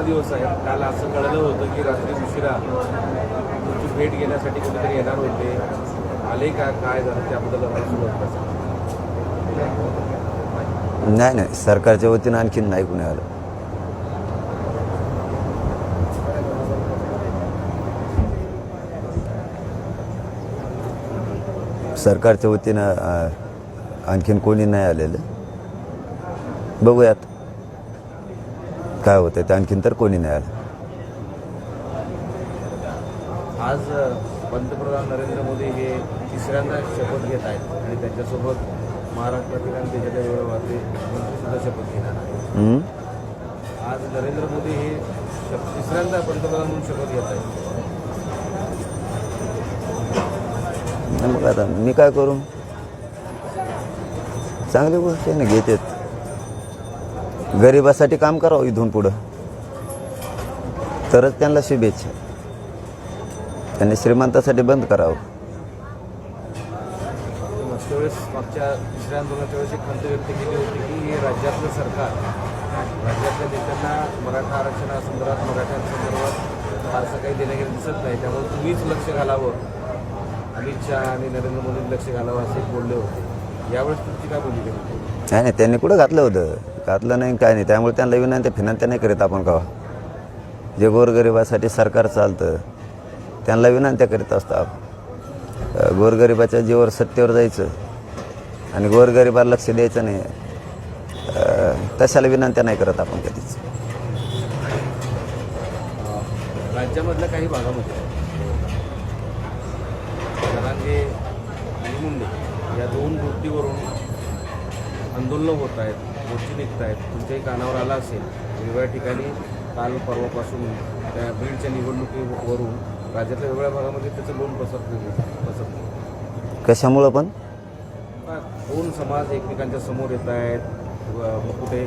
स्थापना दिवस आहे. काल असं कळलं होतं की रात्री उशिरा तुमची भेट घेण्यासाठी कुठेतरी येणार होते. आले का? काय झालं? त्याबद्दल सुरुवात नाही नाही. सरकारच्या वतीनं आणखीन नाही कुणी आलं. सरकारच्या वतीनं आणखीन कोणी नाही आलेलं. बघूयात. काय होतं ते आणखीन तर कोणी नाही आलं. आज पंतप्रधान नरेंद्र मोदी हे तिसऱ्यांदा शपथ घेत आहेत आणि त्यांच्यासोबत महाराष्ट्रातील आणि देशाच्या मंत्रीसुद्धा शपथ घेणार आहेत. हं? आज नरेंद्र मोदी हे तिसऱ्यांदा पंतप्रधान म्हणून शपथ घेत आहेत. मग आता मी काय करू? चांगली गोष्ट आहे ना घेतेत. गरिबासाठी काम करावं इथून पुढं. तरच त्यांना शुभेच्छा. त्यांनी श्रीमंतासाठी बंद करावं. मागच्या वेळेस मागच्या दुसऱ्या आंदोलनाच्या वेळेस एक खंत व्यक्त केली होती की हे राज्यातलं सरकार राज्यातल्या नेत्यांना मराठा आरक्षणासंदर्भात मराठ्यांसंदर्भात फारसं काही देणं दिसत नाही. त्यामुळे तुम्हीच लक्ष घालावं. अमित शहा आणि नरेंद्र मोदींनी लक्ष घालावं असे बोलले होते. यावेळेस तुमची काय भूमिका होती नाही नाही त्यांनी कुठं घातलं होतं? घातलं नाही काय नाही. त्यामुळे त्यांना विनंती फिनंत्या नाही करीत आपण कवा. जे गोरगरिबासाठी सरकार चालतं त्यांना विनंत्या करीत असतो आपण. अं, गोरगरिबाच्या जीवावर सत्तेवर जायचं आणि गोरगरिबाला लक्ष द्यायचं नाही. अं, तशाला विनंत्या नाही करत आपण कधीच. अं, राज्यामधल्या काही भागामध्ये जरांगे आणि मुंडे या दोन गोष्टीवरून आंदोलनं होत आहेत मोर्चे निघत आहेत तुमच्याही कानावर आला असेल वेगवेगळ्या ठिकाणी काल परवापासून त्या बीडच्या निवडणुकीवरून राज्यातल्या वेगवेगळ्या भागामध्ये त्याचं लोन पसरत पसरत कशामुळं पण? दोन समाज एकमेकांच्या समोर येत आहेत. कुठे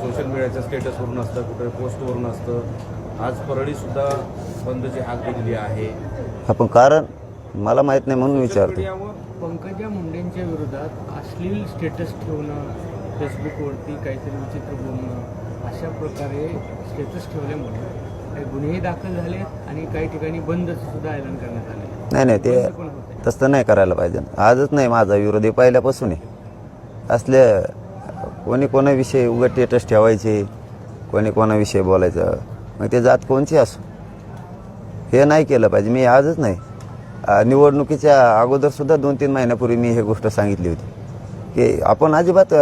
सोशल मीडियाच्या स्टेटसवरून असतं कुठे पोस्टवरून असतं. आज परळीसुद्धा बंदची हाक दिलेली आहे. आपण कारण मला माहीत नाही म्हणून विचारतो. पंकजा मुंडेंच्या विरोधात अश्लील स्टेटस ठेवणं फेसबुकवरती काहीतरी विचित्र बोलणं अशा प्रकारे स्टेटस ठेवल्यामुळे काही गुन्हेही दाखल झाले आणि काही ठिकाणी बंद सुद्धा ऐलान करण्यात आले नाही नाही ते तसं नाही करायला पाहिजे. आजच नाही माझा विरोधी पहिल्यापासून आहे असले कोणी कोणाविषयी उगत टेटस ठेवायचे कोणी कोणाविषयी बोलायचं मग ते जात कोणची असो? हे नाही केलं पाहिजे. मी आजच नाही. निवडणुकीच्या अगोदरसुद्धा दोन तीन महिन्यापूर्वी मी हे गोष्ट सांगितली होती. की आपण अजिबात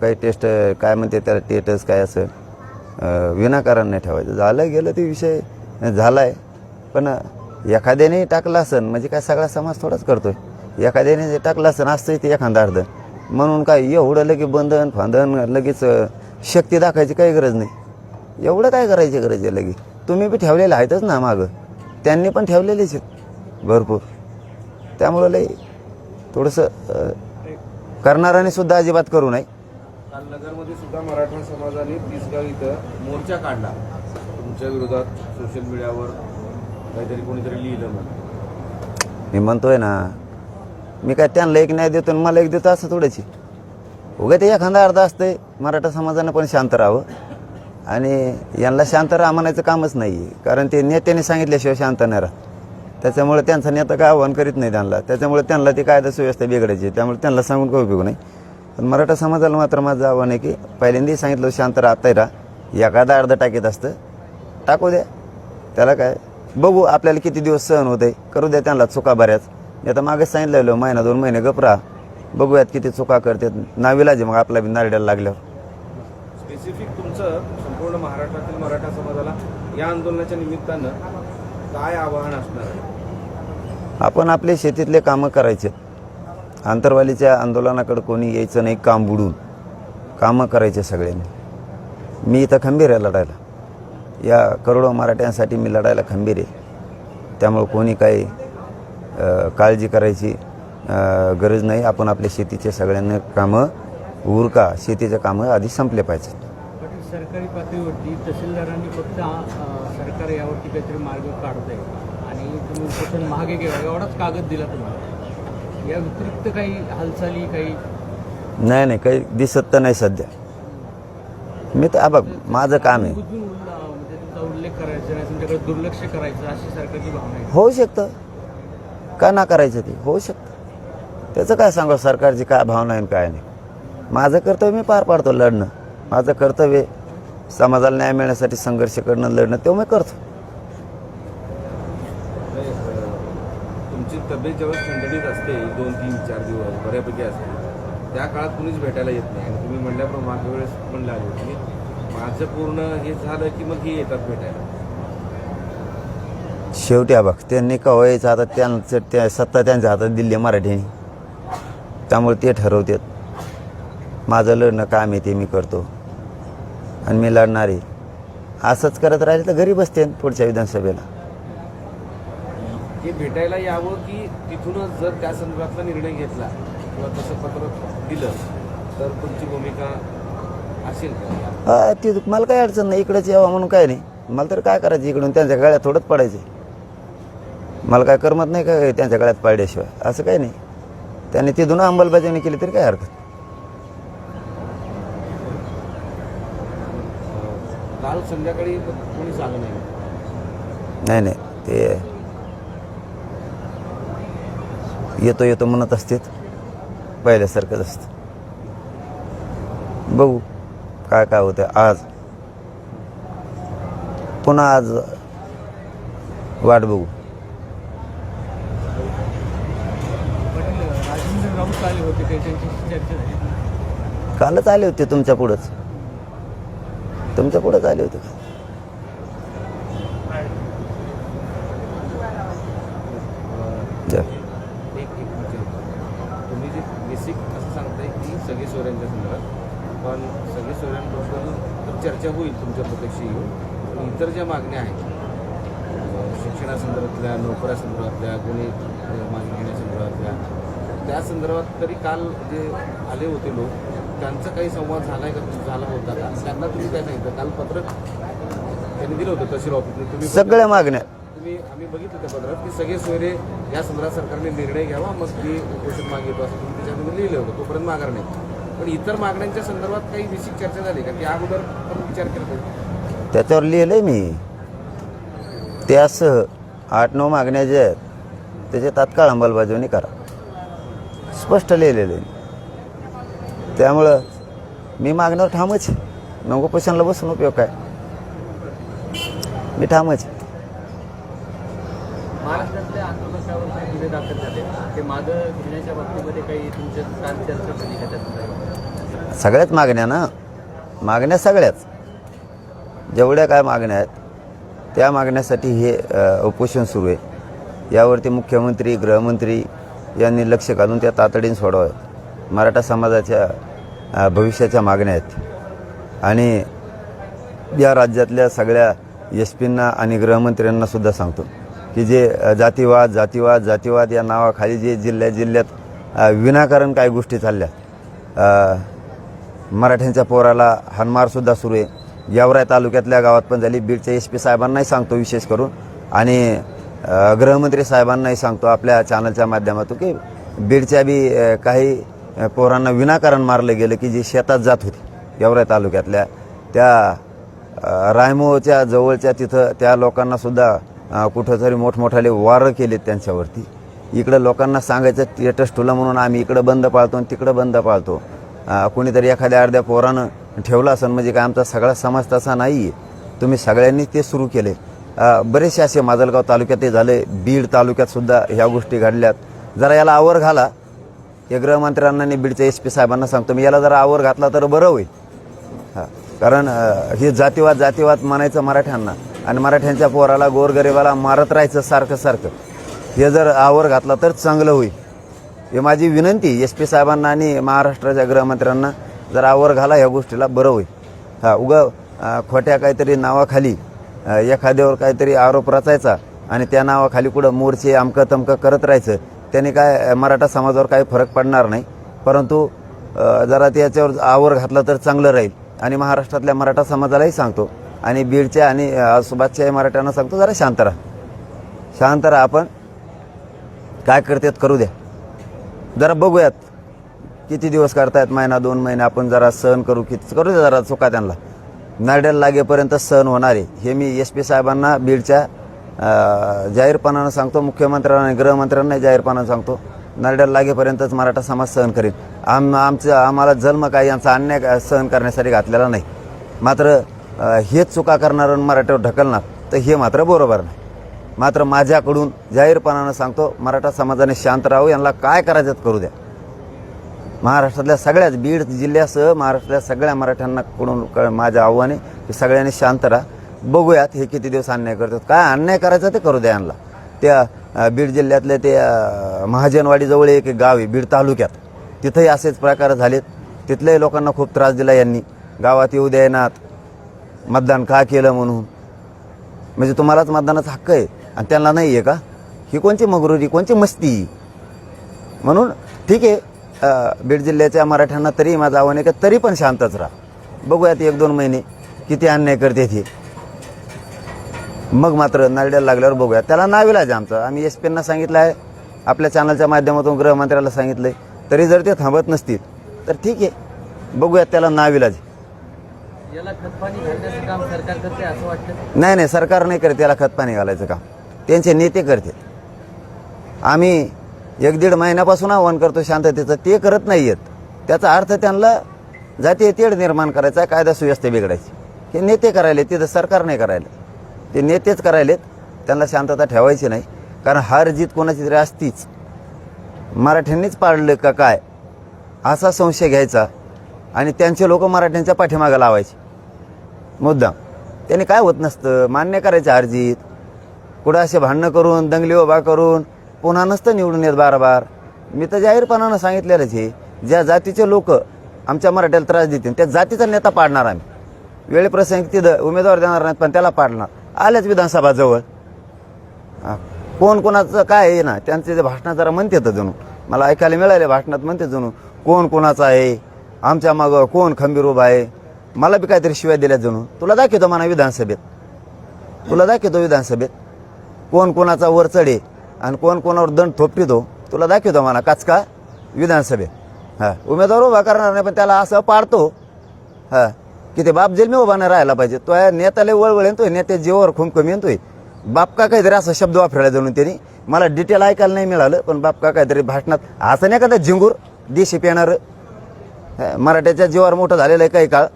काही टेस्ट काय म्हणते त्याला टेटस काय असं विनाकारण नाही ठेवायचं. झालं गेलं ते विषय झाला आहे पण एखाद्याने टाकला असन म्हणजे काय सगळा समाज थोडाच करतो आहे एखाद्याने जे टाकलं असन असतंय ते एखादा अर्ध. म्हणून काय एवढं लगेच बंधन फांधन लगेच शक्ती दाखवायची काही गरज नाही. एवढं काय करायची गरज आहे लगेच? तुम्ही बी ठेवलेलं आहेतच ना मागं. त्यांनी पण ठेवलेलेच आहेत. भरपूर. त्यामुळं लई थोडंसं करणाऱ्याने सुद्धा अजिबात करू नये. काल नगरमध्ये सुद्धा मराठा समाजाने तिसगाव इथं मोर्चा काढला. तुमच्या विरोधात सोशल मीडियावर काहीतरी कोणीतरी लिहिलं म्हणून. मी म्हणतोय ना मी काय त्यांना एक न्याय देतो आणि मला एक देतो असं आहे. उगा ते एखादा अर्ध असतंय मराठा समाजानं पण शांत राहावं. आणि यांना शांत राहा म्हणायचं कामच नाही कारण ते नेत्याने सांगितल्याशिवाय शांत नाही राहत. त्याच्यामुळे त्यांचा नेता काय आव्हान करीत नाही त्यांना. त्याच्यामुळे त्यांना ती कायदा सुव्यवस्था बिघडायची. त्यामुळे त्यांना सांगून काही उपयोग नाही. पण मराठा समाजाला मात्र माझं आव्हान आहे की पहिल्यांदाही सांगितलं शांत राहता राहा. एखादा अर्धा टाकीत असतं. टाकू द्या. त्याला काय? बघू आपल्याला किती दिवस सहन होते करू द्या त्यांना चुका बऱ्याच. मी आता मागे सांगितलेलं महिना दोन महिने गपरा बघूयात किती चुका करतात. नाविलाजे मग आपला बी नारड्याला लागल्यावर. स्पेसिफिक तुमचं संपूर्ण महाराष्ट्रातील मराठा समाजाला या आंदोलनाच्या निमित्तानं काय आवाहन असणार आहे? आपण आपले शेतीतले कामं करायचे. आंतरवालीच्या आंदोलनाकडे कोणी यायचं नाही काम बुडून. कामं करायचे सगळ्यांनी. मी इथं खंबीर आहे लढायला. या करोडो मराठ्यांसाठी मी लढायला खंबीर आहे. त्यामुळं कोणी काही काळजी करायची गरज नाही. आपण आपल्या शेतीचे सगळ्यांना कामं उरका. शेतीचे कामं आधी संपले पाहिजेत सरकारी पातळीवरती तहसीलदारांनी फक्त सरकार यावरती काहीतरी मार्ग काढत आहे तुम्ही उपोषण मागे घ्या एवढाच कागद दिला तुम्हाला. या व्यतिरिक्त काही हालचाली काही नाही नाही काही दिसत तर नाही सध्या. मी तर बघ माझं काम आहे. गुजून उल्लेख करायचा नाही तुमच्याकडे दुर्लक्ष करायचं अशी सरकारची भावना आहे. होऊ शकतं. का ना करायचं ते? होऊ शकतं. त्याचं काय सांगू? सरकारची काय भावना आहे आणि काय नाही. माझं कर्तव्य मी पार पाडतो लढणं. माझं कर्तव्य समाजाला न्याय मिळण्यासाठी संघर्ष करणं लढणं ते मी करतो नाही, अं, तुमची तब्येत जेव्हा थंडणीत असते दोन तीन चार दिवस बऱ्यापैकी असते. त्या काळात कुणीच भेटायला येत नाही. आणि तुम्ही म्हणल्याप्रमाणे मागच्या वेळेस म्हणलं आलो की माझं पूर्ण हे झालं की मग हे येतात भेटायला. शेवटी हा बघ त्यांनी कवायचं आता त्यांचं त्या सत्ता त्यांच्या हातात दिली आहे मराठीने. त्यामुळे ते ठरवतात. माझं लढणं काम आहे ते मी करतो. आणि मी लढणार आहे. असंच करत राहिले तर घरी बसते पुढच्या विधानसभेला. हे भेटायला यावं की तिथूनच जर त्या संदर्भातला निर्णय घेतला किंवा तसं पत्र दिलं तर तुमची भूमिका असेल का? ती मला काय अडचण नाही. इकडंच यावं म्हणून काय नाही. मला तर काय करायचं? इकडून त्यांच्या गळ्यात थोडंच पडायचं. मला काय करमत नाही काय त्यांच्या गळ्यात पाडल्याशिवाय? असं काही नाही. त्यांनी तिथून अंमलबजावणी केली तरी काय हरकत काल संध्याकाळी कोणीच आलं नाही? नाही नाही. ते येतो येतो म्हणत असते पहिल्यासारखंच असतं. बघू काय काय होतं आज. पुन्हा आज वाट बघू. कालच आले होते तुमच्या पुढंच. तुमच्या पुढंच आले होते जा. एक एक विचारतो तुम्ही जे बेसिक असं सांगताय की सगळे सोयऱ्यांच्या संदर्भात पण सगळे सोयऱ्यांबद्दल चर्चा होईल तुमच्या प्रत्यक्ष येऊन इतर ज्या मागण्या आहेत शिक्षणासंदर्भातल्या नोकऱ्यासंदर्भातल्या अं, मागणी घेण्यासंदर्भातल्या त्या संदर्भात तरी काल जे आले होते लोक त्यांचा काही संवाद झालाय का झाला होता का? त्यांना तुम्ही काय सांगितलं? काल पत्रक त्यांनी दिलं होतं तहसील ऑफिसने. तुम्ही सगळ्या मागण्या. तुम्ही आम्ही बघितलं त्या पत्रात की सगळे सोयरे या संदर्भात सरकारने निर्णय घ्यावा मग ती उपोषण मागितो असं तुम्ही त्याच्यामध्ये लिहिलं होतं. तोपर्यंत माघार नाही. पण इतर मागण्यांच्या संदर्भात काही विशिष्ट चर्चा झाली का? त्या अगोदर पण विचार केला पाहिजे. त्याच्यावर लिहिलंय मी. त्यासह आठ नऊ मागण्या ज्या आहेत त्याची तात्काळ अंमलबजावणी करा. स्पष्ट लिहिलेलं आहे त्यामुळं मी मागण्यावर ठामच. नको पैशांना बसून उपयोग काय? मी ठामच. महाराष्ट्रातल्या आंदोलकावर काही गुन्हे दाखल झाले? ते मागं घेण्याच्या बाबतीमध्ये काही तुमच्या काल चर्चा झाली का त्यात सगळ्याच मागण्या ना? मागण्या सगळ्याच. जेवढ्या काय मागण्या आहेत त्या मागण्यासाठी हे उपोषण सुरू आहे. यावरती मुख्यमंत्री गृहमंत्री यांनी लक्ष घालून त्या तातडीने सोडवाव्यात मराठा समाजाच्या भविष्याच्या मागण्या आहेत. आणि या राज्यातल्या सगळ्या एस पींना आणि गृहमंत्र्यांना सुद्धा सांगतो की जे जातीवाद जातीवाद जातीवाद या नावाखाली जे जिल्ह्या जिल्ह्यात विनाकारण काही गोष्टी चालल्या मराठ्यांच्या पोराला हानमारसुद्धा सुरू आहे. यावराय तालुक्यातल्या गावात पण झाली. बीडच्या एस पी साहेबांनाही सांगतो विशेष करून. आणि गृहमंत्री साहेबांनाही सांगतो आपल्या चॅनलच्या माध्यमातून की बीडच्या बी काही पोरांना विनाकारण मारलं गेलं की जी शेतात जात होती यावराय तालुक्यातल्या. त्या रायमोच्या जवळच्या तिथं त्या लोकांनासुद्धा कुठंतरी मोठमोठाले वारं केलेत त्यांच्यावरती. इकडं लोकांना सांगायचं टेटस ठुलं म्हणून आम्ही इकडं बंद पाळतो आणि तिकडं बंद पाळतो. कोणीतरी एखाद्या अर्ध्या पोरानं ठेवलं असेल म्हणजे काय आमचा सगळा समाज तसा नाही आहे तुम्ही सगळ्यांनी ते सुरू केले. बरेचसे असे माजलगाव तालुक्यात ते झाले बीड तालुक्यातसुद्धा ह्या गोष्टी घडल्यात. जरा याला आवर घाला. हे गृहमंत्र्यांना आणि बीडच्या एस पी साहेबांना सांगतो मी याला जरा आवर घातला तर बरं होईल. हां कारण हे जातीवाद जातीवाद म्हणायचं मराठ्यांना. आणि मराठ्यांच्या पोराला गोरगरिबाला मारत राहायचं सारखं सारखं. हे जर आवर घातला तर चांगलं होईल. ही माझी विनंती एस पी साहेबांना आणि महाराष्ट्राच्या गृहमंत्र्यांना जर आवर घाला ह्या गोष्टीला बरं होईल. हा उगं खोट्या काहीतरी नावाखाली एखाद्यावर काहीतरी आरोप रचायचा आणि त्या नावाखाली कुठं मोर्चे अमकं तमकं करत राहायचं त्याने काय मराठा समाजावर काही फरक पडणार नाही. परंतु जरा त्याच्यावर आवर घातला तर चांगलं राहील. आणि महाराष्ट्रातल्या मराठा समाजालाही सांगतो. आणि बीडच्या आणि सुभाषच्या मराठ्यांना सांगतो जरा शांत राहा. शांत राहा आपण. काय करतात करू द्या. जरा बघूयात. किती दिवस करतायत? महिना दोन महिने आपण जरा सहन करू किती करू जरा चुका त्यांना. नरड्याला लागेपर्यंत सहन होणार आहे. हे मी एस पी साहेबांना बीडच्या जाहीरपणानं सांगतो मुख्यमंत्र्यांना गृहमंत्र्यांना जाहीरपणानं सांगतो. नरड्याला लागेपर्यंतच मराठा समाज सहन करेल आम आमचं आम्हाला जन्म काय यांचा अन्याय सहन करण्यासाठी घातलेला नाही. मात्र हेच चुका करणार मराठ्यावर ढकलणार तर हे मात्र बरोबर नाही. मात्र माझ्याकडून जाहीरपणानं सांगतो मराठा समाजाने शांत राहू यांना काय करायचं करू द्या. महाराष्ट्रातल्या सगळ्याच बीड जिल्ह्यासह महाराष्ट्रातल्या सगळ्या मराठ्यांना कडून क- माझं आव्हान आहे की सगळ्यांनी शांत राहा. बघूयात हे किती दिवस अन्याय करतात. काय अन्याय करायचा ते करू द्या यांना. त्या बीड जिल्ह्यातल्या ते महाजनवाडीजवळ एक गाव आहे बीड तालुक्यात. तिथंही असेच प्रकार झालेत. तिथल्याही लोकांना खूप त्रास दिला यांनी. गावात येऊ द्यायनात मतदान का केलं म्हणून. म्हणजे तुम्हालाच मतदानाचा हक्क आहे. आणि त्यांना नाही आहे का? ही कोणची मगरुरी कोणची मस्ती? म्हणून ठीक आहे बीड जिल्ह्याच्या मराठ्यांना तरी माझं आव्हान आहे का तरी पण शांतच राहा. बघूयात एक दोन महिने किती अन्याय करते ते. मग मात्र नारड्याला लागल्यावर बघूया त्याला नाविलाज आहे आमचं. आम्ही एस पींना सांगितलं आहे. आपल्या चॅनलच्या माध्यमातून गृहमंत्र्याला सांगितलं आहे तरी जर ते थांबत नसतील तर ठीक आहे. बघूयात त्याला नाविलाज आहे. याला खतपाणी घालण्याचं काम सरकार करते असं वाटतं नाही नाही सरकार नाही करते. त्याला खतपाणी घालायचं काम. त्यांचे नेते करते. आम्ही एक दीड महिन्यापासून आव्हान करतो शांततेचं ते करत नाही आहेत त्याचा अर्थ त्यांना जातीय तेढ निर्माण करायचा कायदा सुव्यवस्था बिघडायची. हे नेते करायले तिथं सरकार नाही करायला. ते नेतेच करायलेत त्यांना शांतता ठेवायची नाही. कारण हार जीत कोणाची तरी असतीच. मराठ्यांनीच पाडलं का काय? असा संशय घ्यायचा. आणि त्यांचे लोक मराठ्यांच्या पाठीमागं लावायचे. मुद्दाम. त्यांनी काय होत नसतं? मान्य करायचं अर्जीत कुठं असे भांडणं करून दंगली उभा करून पुन्हा नसतं निवडून येत बार बार मी तर जाहीरपणानं सांगितलेलंच हे. ज्या जातीचे लोक आमच्या मराठ्याला त्रास देतील त्या जातीचा नेता पाडणार आम्ही. वेळप्रसंगी तिथं उमेदवार देणार नाहीत पण त्याला पाडणार. आल्याच विधानसभा जवळ कोण कोणाचं काय आहे ना त्यांचे जे भाषणात जरा म्हणते तर जणू. मला ऐकायला मिळाले भाषणात म्हणते जणू. कोण कोणाचं आहे? आमच्या मागं कोण खंबीर उभा आहे? मला बी काहीतरी शिवाय दिल्या जणू. तुला दाखवतो म्हणा विधानसभेत. तुला दाखवतो विधानसभेत. कोण कोणाचा वर चढे आणि कोण कोणावर दंड थोपटितो तुला दाखवतो म्हणा काचका विधानसभेत. हां उमेदवार उभा करणार नाही पण त्याला असं पाडतो हां की ते बाप जेल मी उभा नाही राहायला पाहिजे. तो या नेत्याला वळवळ येतोय नेत्या जीवावर खुमखम येतोय बाप का काहीतरी असा शब्द वापरायला जाणून त्यांनी. मला डिटेल ऐकायला नाही मिळालं पण बाप का काहीतरी भाषणात असं नाही का झिंगूर देशी पेणार. मराठ्याच्या जीवावर मोठं झालेलं आहे काही काळ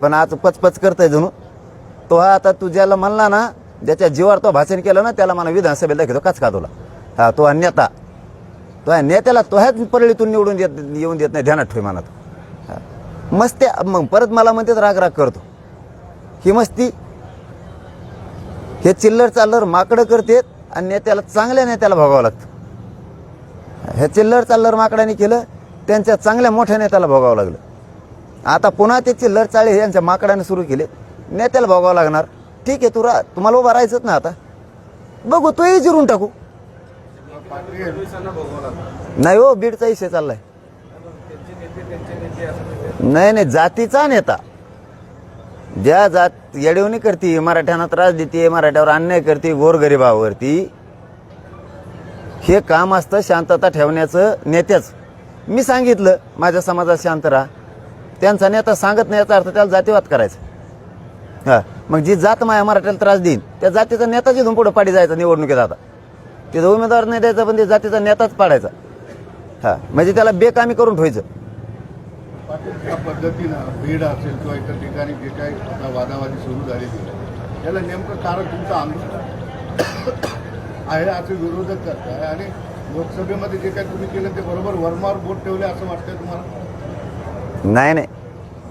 पण आज पचपच करतंय जणू. तो हा आता तू ज्याला म्हणला ना ज्याच्या जीवावर तो भाषण केलं ना त्याला मला विधानसभेला दाखवतो काच का तुला? हा तो नेता. तो ह्या नेत्याला तो ह्याच परळीतून निवडून देत येऊन देत नाही ध्यानात ठेव मनात. मस्त्या मग परत मला म्हणतेच राग राग करतो. ही मस्ती हे चिल्लर चाललर माकडं करतेत आणि नेत्याला चांगल्या नेत्याला भोगावं लागतं. हे चिल्लर चाललर माकडाने केलं त्यांच्या चांगल्या मोठ्या नेत्याला भोगावं लागलं. आता पुन्हा ते चिल्लर चाळे यांच्या माकडाने सुरू केले नेत्याला भोगावं लागणार. ठीक आहे तुरा रा तुम्हाला उभा राहायचंच ना आता. बघू तोही जिरून टाकू. नाही हो बीडचा विषय चाललाय. नाही नाही जातीचा नेता. ज्या जात येडवणी करते मराठ्यांना त्रास देते मराठ्यावर अन्याय करते गोरगरिबावरती हे काम असतं शांतता ठेवण्याचं नेत्याच. मी सांगितलं माझ्या समाजात शांत राहा. त्यांचा नेता सांगत नाही याचा अर्थ त्याला जातीवाद करायचा. हां. मग जी जात माया मराठ्याला त्रास देईन त्या जातीचा नेताच इथून पुढे पाडी जायचा निवडणुकीत आता. तिथं उमेदवार नाही द्यायचा पण ते जातीचा नेताच पाडायचा. हां म्हणजे त्याला बेकामी करून ठेवायचं. पद्धतीनं बीड असेल किंवा इतर ठिकाणी जे काही वादावादी सुरू झालेली त्याला नेमकं कारण तुमचं आंदोलन आहे. असे विरोधक करताय आणि लोकसभेमध्ये जे काही तुम्ही केलं ते बरोबर वर्मावर बोट ठेवले असं वाटतंय तुम्हाला? नाही नाही.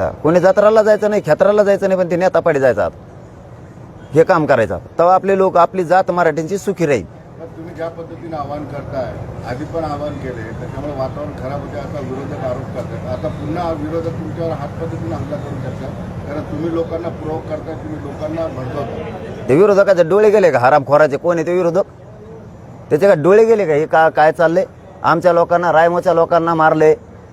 हा. कोणी जत्राला जायचं नाही खेत्राला जायचं नाही पण ते नेता पाडी जायचं. आता हे काम करायचं. तेव्हा आपले लोक आपली जात मराठ्यांची सुखी राहील. तुम्ही ज्या पद्धतीने आवाहन करताय आधी पण आवाहन केले त्याच्यामुळे वातावरण खराब होते आता विरोधक आरोप करतात. आता पुन्हा विरोधक तुमच्यावर हात पद्धतीने हमला करू शकतात. कारण तुम्ही लोकांना करताय तुम्ही लोकांना भडकवता ते विरोधकाचे डोळे गेले का? हरामखोराचे कोण आहे ते विरोधक? त्याचे का डोळे गेले का? हे का काय चाललंय? आमच्या लोकांना रायमोच्या लोकांना मारले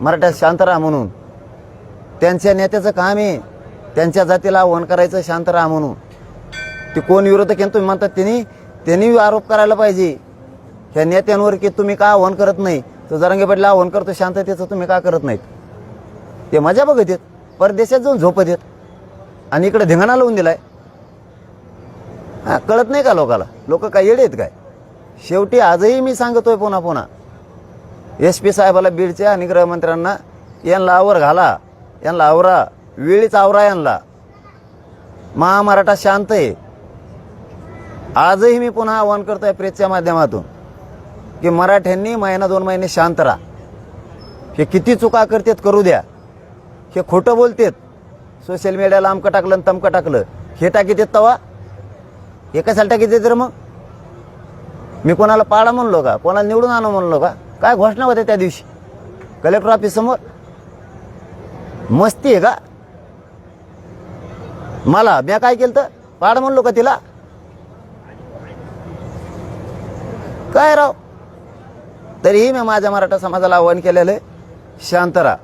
मराठा शांत राहा म्हणून. त्यांच्या नेत्याचं काम आहे. त्यांच्या जातीला आव्हान करायचं शांत राहा म्हणून. ते कोण विरोधक आहे तुम्ही म्हणतात त्यांनी? त्यांनी आरोप करायला पाहिजे. ह्या नेत्यांवर की तुम्ही का आव्हान करत नाही? तर जरांगे पाटील आव्हान करतो शांततेचं तुम्ही का करत नाहीत? ते मजा बघत येत परदेशात जाऊन झोपत येत आणि इकडे धिंगाणा लावून दिलाय. हा कळत नाही का लोकाला? लोक काय येडे आहेत काय? शेवटी आजही मी सांगतोय पुन्हा पुन्हा. एस पी साहेबाला बीडच्या आणि गृहमंत्र्यांना यांना आवर घाला यांना आवरा वेळीच आवरा यांना. महामराठा शांत आहे. आजही मी पुन्हा आवाहन करतो आहे प्रेसच्या माध्यमातून की मराठ्यांनी महिना दोन महिने शांत राहा. हे किती चुका करतात करू द्या. हे खोटं बोलतात. सोशल मीडियाला आमकं टाकलं आणि तमकं टाकलं. हे टाकीत तवा? हे कशाला टाकीत तर मग? मी कोणाला पाडा म्हणलो का? कोणाला निवडून आणू म्हणलो का? काय घोषणा होत्या त्या दिवशी? कलेक्टर ऑफिस समोर मस्ती आहे का? मला मी काय केलं तर पाड म्हणलो का तिला? काय राव? तरीही मी माझ्या मराठा समाजाला आव्हान केलेलं आहे. शांत राहा.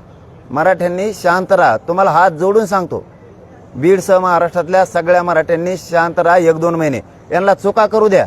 मराठ्यांनी शांत राहा. तुम्हाला हात जोडून सांगतो. बीडसह महाराष्ट्रातल्या सगळ्या मराठ्यांनी शांत राहा एक दोन महिने. यांना चुका करू द्या.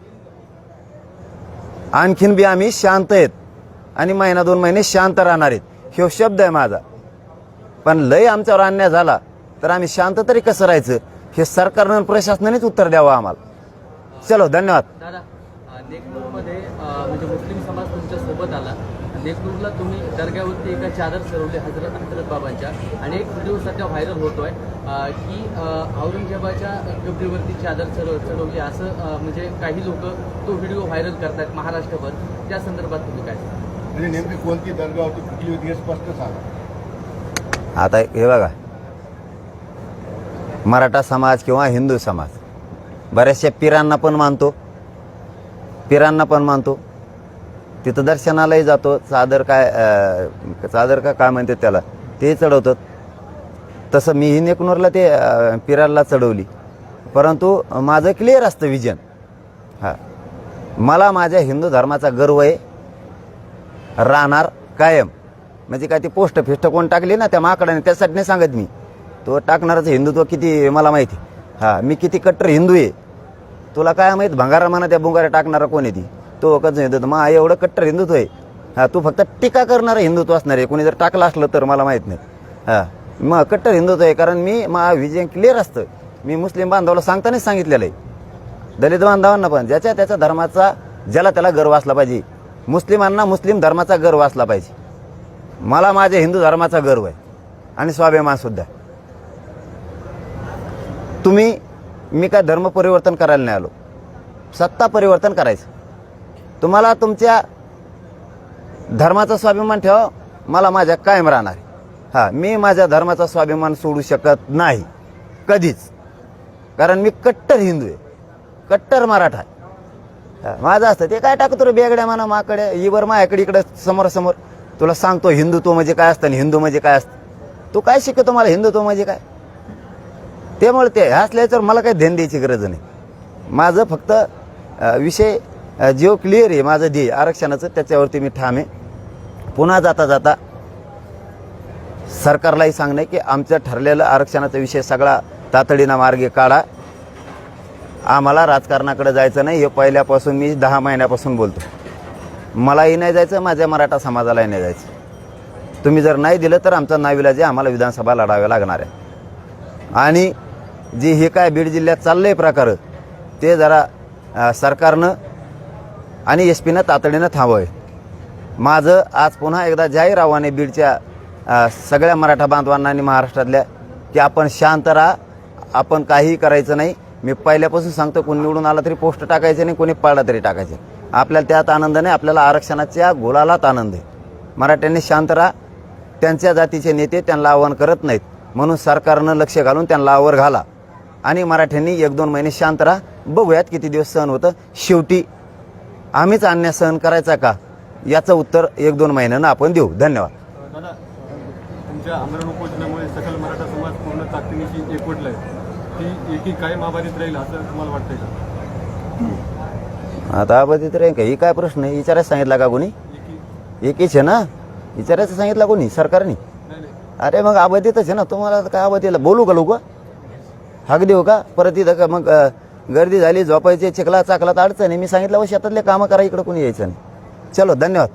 आणखीन बी आम्ही शांत आहेत. आणि महिना दोन महिने शांत राहणार आहेत. ह्यो शब्द आहे माझा. पण लय आमच्यावर अन्याय झाला तर आम्ही शांत तरी कसं राहायचं? हे सरकारनं प्रशासनानेच उत्तर द्यावं आम्हाला. चलो धन्यवाद. दादा नेकनूरमध्ये म्हणजे मुस्लिम समाज तुमच्यासोबत आला. नेकनूरला तुम्ही दर्ग्यावरती एका चादर चढवली हजरत हजरत बाबांच्या. आणि एक व्हिडिओ सध्या व्हायरल होतोय अ, की औरंगजेबाच्या कबरीवरती चादर चढव चढवली. असं म्हणजे काही लोक तो व्हिडिओ व्हायरल करतायत महाराष्ट्रभर. त्या संदर्भात तुम्ही काय सांगाल? म्हणजे नेमकी कोणती दर्गा होती कुठली होती हे स्पष्ट सांगा. आता हे बघा. मराठा समाज किंवा हिंदू समाज. बऱ्याचशा पिरांना पण मानतो. पिरांना पण मानतो. तिथं दर्शनालाही जातो. चादर काय चादर का काय म्हणतात त्याला? ते चढवतात. तसं मीही नेकनूरला ते पिराला चढवली. परंतु माझं क्लिअर असतं विजन हां. मला माझ्या हिंदू धर्माचा गर्व आहे. राहणार कायम. म्हणजे काय ती पोस्ट फिस्ट कोण टाकली ना त्या माकडाने त्यासाठी नाही सांगत मी. तो टाकणाराचं हिंदुत्व किती मला माहिती. हां मी किती कट्टर हिंदू आहे. तुला काय माहीत भंगारा म्हणा त्या बुंगारा टाकणारा कोण आहे ती? तो कसं हिंदुत्व. मग एवढं कट्टर हिंदुत्व आहे. हां तू फक्त टीका करणारं हिंदुत्व असणार आहे. कोणी जर टाकलं असलं तर मला माहीत नाही. हां. मग कट्टर हिंदुत्व आहे कारण मी मा विजय क्लिअर असतं. मी मुस्लिम बांधवाला सांगतानाच सांगितलेलं आहे. दलित बांधवांना पण ज्याच्या त्याच्या धर्माचा ज्याला त्याला गर्व असला पाहिजे. मुस्लिमांना मुस्लिम धर्माचा गर्व असला पाहिजे. मला माझ्या हिंदू धर्माचा गर्व आहे. आणि स्वाभिमानसुद्धा तुम्ही मी काय धर्म परिवर्तन करायला नाही आलो. सत्ता परिवर्तन करायचं. तुम्हाला तुमच्या धर्माचा स्वाभिमान ठेवा. मला माझ्या कायम राहणार आहे. हा मी माझ्या धर्माचा स्वाभिमान सोडू शकत नाही. कधीच. कारण मी कट्टर हिंदू आहे. कट्टर मराठा आहे. माझं असतं. ते काय टाकतो रे बेगड्या म्हणा माकडे? इवर माझ्याकडे इकडे समोर समोर तुला सांगतो हिंदुत्व म्हणजे काय असतं आणि हिंदू म्हणजे काय असतं? तू काय शिकतो मला? हिंदुत्व म्हणजे काय? त्यामुळे ते असल्याचं मला काही ध्यान द्यायची गरज नाही. माझं फक्त विषय जीव जो क्लिअर आहे माझं ध्येय आरक्षणाचं त्याच्यावरती मी ठाम आहे. पुन्हा जाता जाता सरकारलाही सांगणे की आमचं ठरलेलं आरक्षणाचा विषय सगळा तातडीनं मार्गे काढा. आम्हाला राजकारणाकडे जायचं नाही हे पहिल्यापासून मी दहा महिन्यापासून बोलतो. मलाही नाही जायचं माझ्या मराठा समाजालाही नाही जायचं. तुम्ही जर नाही दिलं तर आमचा नाविलाजी आम्हाला विधानसभा लढाव्या लागणार आहे. आणि जे हे काय बीड जिल्ह्यात चाललं आहे प्रकार ते जरा सरकारनं आणि एस पीनं तातडीनं थांबवावे माझं आज पुन्हा एकदा जाहीर आव्हाने बीडच्या सगळ्या मराठा बांधवांना आणि महाराष्ट्रातल्या की आपण शांत राहा आपण काहीही करायचं नाही. मी पहिल्यापासून सांगतो कोणी निवडून आला तरी पोस्ट टाकायचे नाही कोणी पळला तरी टाकायचे. आपल्याला त्यात आनंद नाही आपल्याला आरक्षणाच्या गोलालाच आनंद आहे. मराठ्यांनी शांत राहा. त्यांच्या जातीचे नेते त्यांना आव्हान करत नाहीत. म्हणून सरकारनं लक्ष घालून त्यांना आवर घाला. आणि मराठ्यांनी एक दोन महिने शांत राहा. बघूयात किती दिवस सहन होतं. शेवटी आम्हीच अन्याय सहन करायचा का? याचं उत्तर एक दोन महिन्यानं आपण देऊ. धन्यवाद. दादा तुमच्या आमरण उपोषणामुळे सकल मराठा समाज पूर्ण ताकदीनिशी एकवटला आहे ती एकी कायम आबाधित राहील असं तुम्हाला वाटतंय का? आता का? ही काय प्रश्न? आहे विचारायचं सांगितला का कोणी? एकी. एकीच आहे ना? विचारायचं सांगितलं कोणी? सरकारने? अरे मग अबाधितच आहे ना? तुम्हाला काय अबाधितला? बोलू का लोक? हाक देऊ का? परत इथं का मग गर्दी झाली झोपायची चिखला चाकला तर अडचण आहे. मी सांगितलं व शेतातले कामं करा इकडं कोणी यायचं नाही. चलो धन्यवाद.